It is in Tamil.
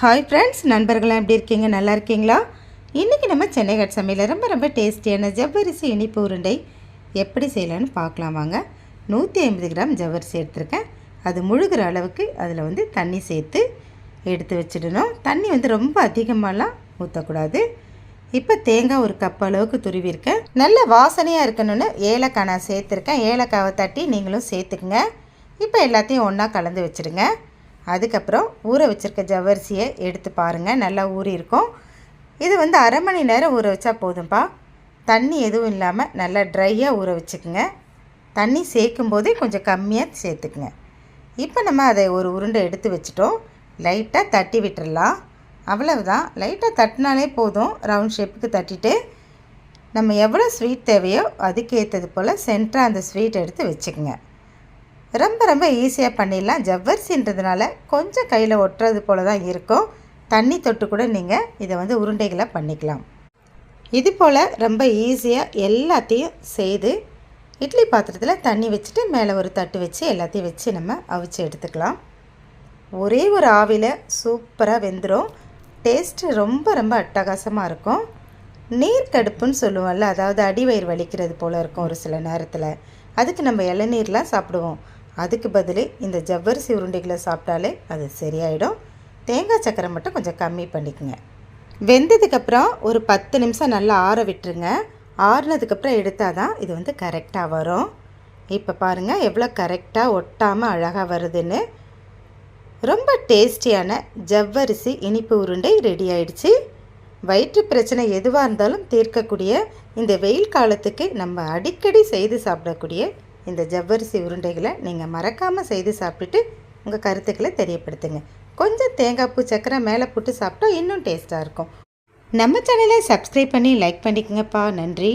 ஹாய் ஃப்ரெண்ட்ஸ் நண்பர்களாம் எப்படி இருக்கீங்க? நல்லா இருக்கீங்களா? இன்றைக்கி நம்ம சென்னை கட் சமையல் ரொம்ப ரொம்ப டேஸ்டியான ஜவ்வரிசி இனிப்பு உருண்டை எப்படி செய்யலான்னு பார்க்கலாம் வாங்க. நூற்றி ஐம்பது கிராம் ஜவ்வரிசி எடுத்திருக்கேன். அது முழுகிற அளவுக்கு அதில் வந்து தண்ணி சேர்த்து எடுத்து வச்சிடணும். தண்ணி வந்து ரொம்ப அதிகமாகலாம் ஊற்றக்கூடாது இப்போ தேங்காய் ஒரு கப் அளவுக்கு துருவிருக்கேன் நல்ல வாசனையாக இருக்கணும்னு ஏலக்காய் நான் சேர்த்துருக்கேன். ஏலக்காவை தட்டி நீங்களும் சேர்த்துக்குங்க. இப்போ எல்லாத்தையும் ஒன்றா கலந்து வச்சுடுங்க. அதுக்கப்புறம் ஊற வச்சுருக்க ஜவ்வரிசியை எடுத்து பாருங்கள் நல்லா ஊறி இருக்கும். இது வந்து அரை மணி நேரம் ஊற வச்சா போதும்ப்பா தண்ணி எதுவும் இல்லாமல் நல்லா ட்ரையாக ஊற வச்சுக்குங்க. தண்ணி சேர்க்கும் போதே கொஞ்சம் கம்மியாக சேர்த்துக்குங்க. இப்போ நம்ம அதை ஒரு உருண்டை எடுத்து வச்சுட்டோம். லைட்டாக தட்டி விட்டுடலாம் அவ்வளவுதான். லைட்டாக தட்டினாலே போதும். ரவுண்ட் ஷேப்புக்கு தட்டிட்டு நம்ம எவ்வளோ ஸ்வீட் தேவையோ அதுக்கேற்றது போல் சென்டராக அந்த ஸ்வீட் எடுத்து வச்சுக்கோங்க. ரொம்ப ரொம்ப ஈஸியாக பண்ணிடலாம். ஜவ்வரிசின்றதுனால கொஞ்சம் கையில் ஒட்டுறது போல தான் இருக்கும். தண்ணி தொட்டு கூட நீங்கள் இதை வந்து உருண்டைகளை பண்ணிக்கலாம். இது போல் ரொம்ப ஈஸியாக எல்லாத்தையும் செய்து இட்லி பாத்திரத்தில் தண்ணி வச்சுட்டு மேலே ஒரு தட்டு வச்சு எல்லாத்தையும் வச்சு நம்ம அவிச்சு எடுத்துக்கலாம். ஒரே ஒரு ஆவியில் சூப்பராக வெந்துடும் டேஸ்ட்டு ரொம்ப ரொம்ப அட்டகாசமாக இருக்கும். நீர் கடுப்புன்னு சொல்லுவோம்ல அதாவது அடிவயிறு வலிக்கிறது போல் இருக்கும் ஒரு சில நேரத்தில். அதுக்கு நம்ம இளநீர்லாம் சாப்பிடுவோம். அதுக்கு பதில் இந்த ஜவ்வரிசி உருண்டைகளை சாப்பிட்டாலே அது சரியாயிடும். தேங்காய் சக்கரை மட்டும் கொஞ்சம் கம்மி பண்ணிக்கோங்க. வெந்ததுக்கப்புறம் ஒரு பத்து நிமிஷம் நல்லா ஆற விட்டுருங்க. ஆறுனதுக்கப்புறம் எடுத்தால் தான் இது வந்து கரெக்டாக வரும். இப்போ பாருங்கள் எவ்வளோ கரெக்டாக ஒட்டாமல் அழகாக வருதுன்னு. ரொம்ப டேஸ்டியான ஜவ்வரிசி இனிப்பு உருண்டை ரெடி ஆயிடுச்சு. வயிற்று பிரச்சனை எதுவாக இருந்தாலும் தீர்க்கக்கூடிய இந்த வெயில் காலத்துக்கு நம்ம அடிக்கடி செய்து சாப்பிடக்கூடிய இந்த ஜவ்வரிசி உருண்டைகளை நீங்கள் மறக்காமல் செய்து சாப்பிட்டுட்டு உங்கள் கருத்துக்களை தெரியப்படுத்துங்க. கொஞ்சம் தேங்காய் பூ சக்கரை மேலே போட்டு சாப்பிட்டா இன்னும் டேஸ்ட்டாக இருக்கும். நம்ம சேனலை சப்ஸ்கிரைப் பண்ணி லைக் பண்ணிக்கங்கப்பா. நன்றி.